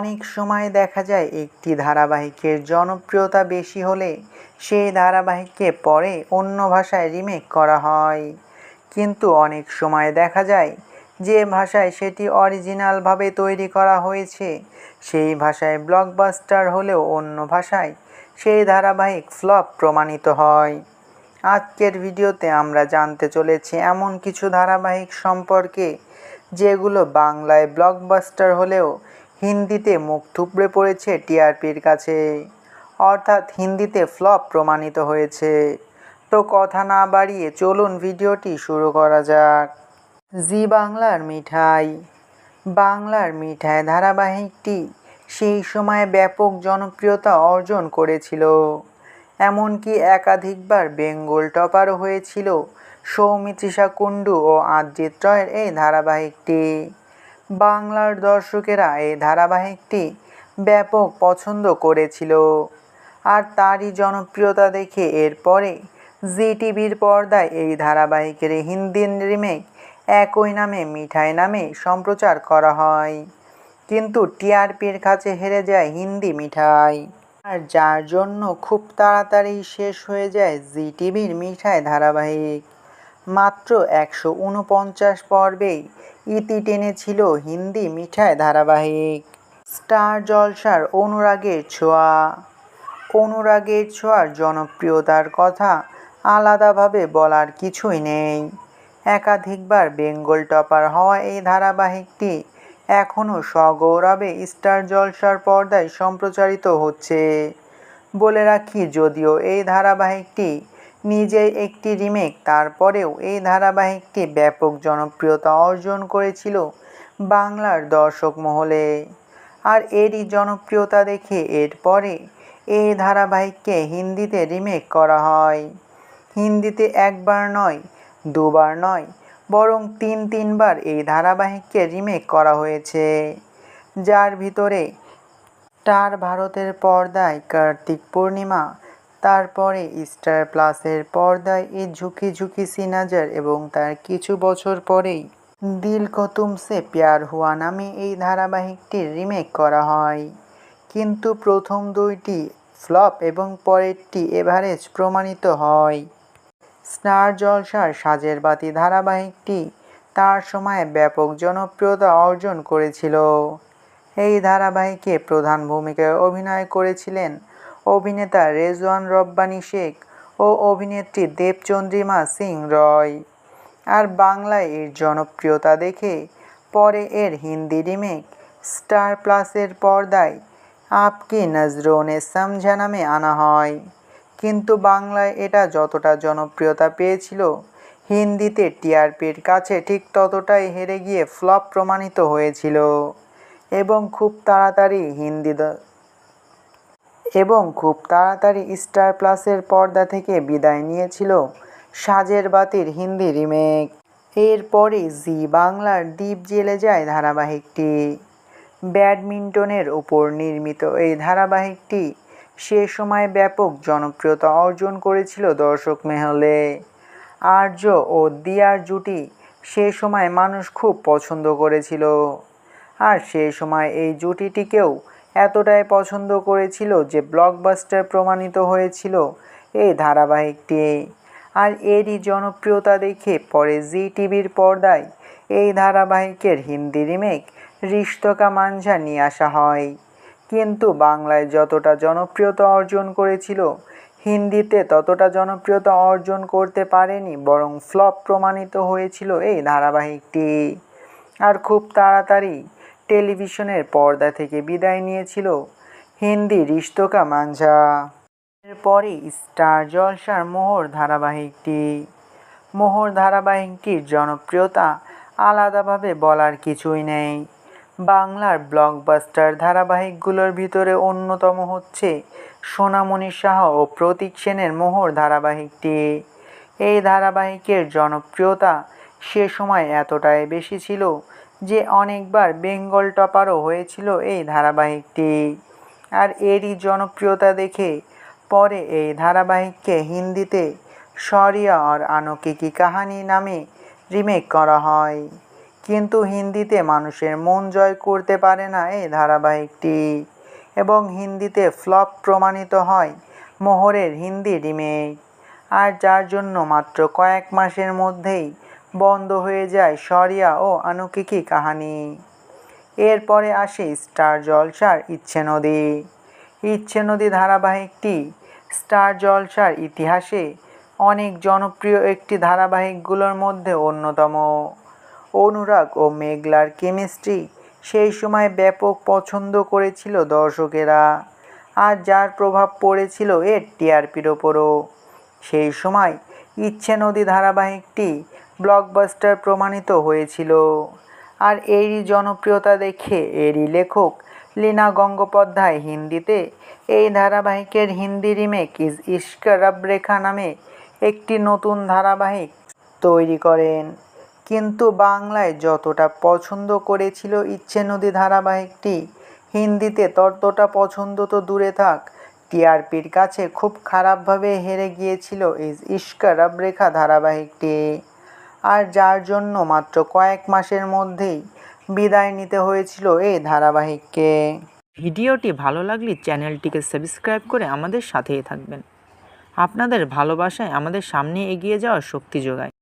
অনেক সময় দেখা যায় একটি ধারাবাহিকের জনপ্রিয়তা বেশি হলে সেই ধারাবাহিককে পরে অন্য ভাষায় রিমেক করা হয়। কিন্তু অনেক সময় দেখা যায় যে ভাষায় সেটি অরিজিনালভাবে তৈরি করা হয়েছে, সেই ভাষায় ব্লকবাস্টার হলেও অন্য ভাষায় সেই ধারাবাহিক ফ্লপ প্রমাণিত হয়। আজকের ভিডিওতে আমরা জানতে চলেছি এমন কিছু ধারাবাহিক সম্পর্কে যেগুলো বাংলায় ব্লকবাস্টার হলেও হিন্দিতে মুখ থুবড়ে পড়েছে টিআরপির কাছে। অর্থাৎ হিন্দিতে ফ্লপ প্রমাণিত হয়েছে। তো কথা না বাড়িয়ে চলুন ভিডিওটি শুরু করা যাক। জি বাংলার মিঠাই। বাংলার মিঠাই ধারাবাহিকটি সেই সময় ব্যাপক জনপ্রিয়তা অর্জন করেছিল। এমনকি একাধিকবার বেঙ্গল টপারও হয়েছিল সৌমিত্রিষা কুণ্ডু ও আদ্রিত রয়ের এই ধারাবাহিকটি। বাংলার দর্শকেরা এই ধারাবাহিকটি ব্যাপক পছন্দ করেছিল। আর তারই জনপ্রিয়তা দেখে এরপরে জি টিভির পর্দায় এই ধারাবাহিকের হিন্দি রিমেক একই নামে মিঠাই নামে সম্প্রচার করা হয়। কিন্তু টিআরপির কাছে হেরে যায় হিন্দি মিঠাই। আর যার জন্য খুব তাড়াতাড়ি শেষ হয়ে যায় জি টিভির মিঠাই ধারাবাহিক। মাত্র একশো উনপঞ্চাশ পর্বেই ইতি টেনেছিল হিন্দি মিঠাই ধারাবাহিক। স্টার জলসার অনুরাগের ছোঁয়া। অনুরাগের ছোঁয়ার জনপ্রিয়তার কথা আলাদাভাবে বলার কিছুই নেই। একাধিকবার বেঙ্গল টপার হওয়া এই ধারাবাহিকটি এখনও সগৌরবে স্টার জলসার পর্দায় সম্প্রচারিত হচ্ছে। বলে রাখি, যদিও এই ধারাবাহিকটি নিজেই একটি রিমেক তারপরেও এই ধারাবাহিকটি ব্যাপক জনপ্রিয়তা অর্জন করেছিল বাংলার দর্শক মহলে। আর এরই জনপ্রিয়তা দেখে এরপরে এই ধারাবাহিককে হিন্দিতে রিমেক করা হয়। হিন্দিতে একবার নয়, দুবার নয়, বরং তিন তিনবার এই ধারাবাহিককে রিমেক করা হয়েছে, যার ভিতরে স্টার ভারতের পর্দায় কার্তিক পূর্ণিমা তারপরে স্টার প্লাসের পর্দায় এই ঝুঁকি ঝুঁকি সিনাজার এবং তার কিছু বছর পরেই দিল কো তুমসে প্যার হুয়া নামে এই ধারাবাহিকটির রিমেক করা হয়। কিন্তু প্রথম দুইটি ফ্লপ এবং পরেরটি এভারেজ প্রমাণিত হয়। স্টার জলসার সাজের বাতি ধারাবাহিকটি তার সময় ব্যাপক জনপ্রিয়তা অর্জন করেছিল। এই ধারাবাহিকে প্রধান ভূমিকায় অভিনয় করেছিলেন অভিনেতা রেজওয়ান রব্বানী শেখ ও অভিনেত্রী দেবচন্দ্রিমা সিং রয়। আর বাংলায় এর জনপ্রিয়তা দেখে পরে এর হিন্দি রিমেক স্টার প্লাসের পর্দায় আপকি নজরোনে সমঝা নামে আনা হয়। কিন্তু বাংলায় এটা যতটা জনপ্রিয়তা পেয়েছিল, হিন্দিতে টিআরপির কাছে ঠিক ততটাই হেরে গিয়ে ফ্লপ প্রমাণিত হয়েছিল। এবং খুব তাড়াতাড়ি হিন্দি এবং খুব তাড়াতাড়ি স্টার প্লাসের পর্দা থেকে বিদায় নিয়েছিল সাজের বাতির হিন্দি রিমেক। এরপরে জি বাংলার দ্বীপ জেলে যায় ধারাবাহিকটি। ব্যাডমিন্টনের উপর নির্মিত এই ধারাবাহিকটি সে সময় ব্যাপক জনপ্রিয়তা অর্জন করেছিল দর্শক মেহলে। আর্য ও দিয়ার জুটি সে সময় মানুষ খুব পছন্দ করেছিল। আর সে সময় এই জুটিটিকেও এতটাই পছন্দ করেছিল যে ব্লকবাস্টার প্রমাণিত হয়েছিল এই ধারাবাহিকটি। আর এরই জনপ্রিয়তা দেখে পরে জি টিভির পর্দায় এই ধারাবাহিকের হিন্দি রিমেক রিস্তকা মাঞ্ঝা নিয়ে আসা হয়। কিন্তু বাংলায় যতটা জনপ্রিয়তা অর্জন করেছিল, হিন্দিতে ততটা জনপ্রিয়তা অর্জন করতে পারেনি বরং ফ্লপ প্রমাণিত হয়েছিল এই ধারাবাহিকটি। আর খুব তাড়াতাড়ি টেলিভিশনের পর্দা থেকে বিদায় নিয়েছিল হিন্দি রিস্তকা মাঞ্ঝা। এরপরে স্টার জলসার মোহর ধারাবাহিকটি। মোহর ধারাবাহিকটির জনপ্রিয়তা আলাদাভাবে বলার কিছুই নেই। বাংলার ব্লকবাস্টার ধারাবাহিকগুলোর ভিতরে অন্যতম হচ্ছে সোনামণি শাহ ও প্রতীক সেনের মোহর ধারাবাহিকটি। এই ধারাবাহিকের জনপ্রিয়তা সে সময় এতটাই বেশি ছিল যে অনেকবার বেঙ্গল টপারও হয়েছিল এই ধারাবাহিকটি। আর এরই জনপ্রিয়তা দেখে পরে এই ধারাবাহিককে হিন্দিতে শরিয়া আর আনো কি কি কাহানি নামে রিমেক করা হয়। কিন্তু হিন্দিতে মানুষের মন জয় করতে পারে না এই ধারাবাহিকটি এবং হিন্দিতে ফ্লপ প্রমাণিত হয় মোহরের হিন্দি রিমেক। আর যার জন্য মাত্র কয়েক মাসের মধ্যেই বন্ধ হয়ে যায় শরিয়া ও আনুকিকি কাহানি। এরপরে আসে স্টার জলসার ইচ্ছে নদী। ইচ্ছে নদী ধারাবাহিকটি স্টার জলসার ইতিহাসে অনেক জনপ্রিয় একটি ধারাবাহিকগুলোর মধ্যে অন্যতম। অনুরাগ ও মেঘলার কেমিস্ট্রি সেই সময় ব্যাপক পছন্দ করেছিল দর্শকেরা আর যার প্রভাব পড়েছিল এর টিআরপির ওপরও। সেই সময় ইচ্ছে নদী ধারাবাহিকটি ব্লকবাস্টার প্রমাণিত হয়েছিল। আর এরই জনপ্রিয়তা দেখে এরই লেখক লীনা গঙ্গোপাধ্যায় হিন্দিতে এই ধারাবাহিকের হিন্দি রিমেক ইজ ইস্ক রব রেখা নামে একটি নতুন ধারাবাহিক তৈরি করেন। কিন্তু বাংলায় যতটা পছন্দ করেছিল ইচ্ছে নদী ধারাবাহিকটি, হিন্দিতে ততটা পছন্দ তো দূরে থাক, টিআরপির কাছে খুব খারাপভাবে হেরে গিয়েছিল ইজ ইস্কা রবরেখা ধারাবাহিকটি। আর যার জন্য মাত্র কয়েক মাসের মধ্যেই বিদায় নিতে হয়েছিল এই ধারাবাহিককে। ভিডিওটি ভালো লাগলে চ্যানেলটিকে সাবস্ক্রাইব করে আমাদের সাথেই থাকবেন। আপনাদের ভালোবাসায় আমাদের সামনে এগিয়ে যাওয়ার শক্তি যোগায়।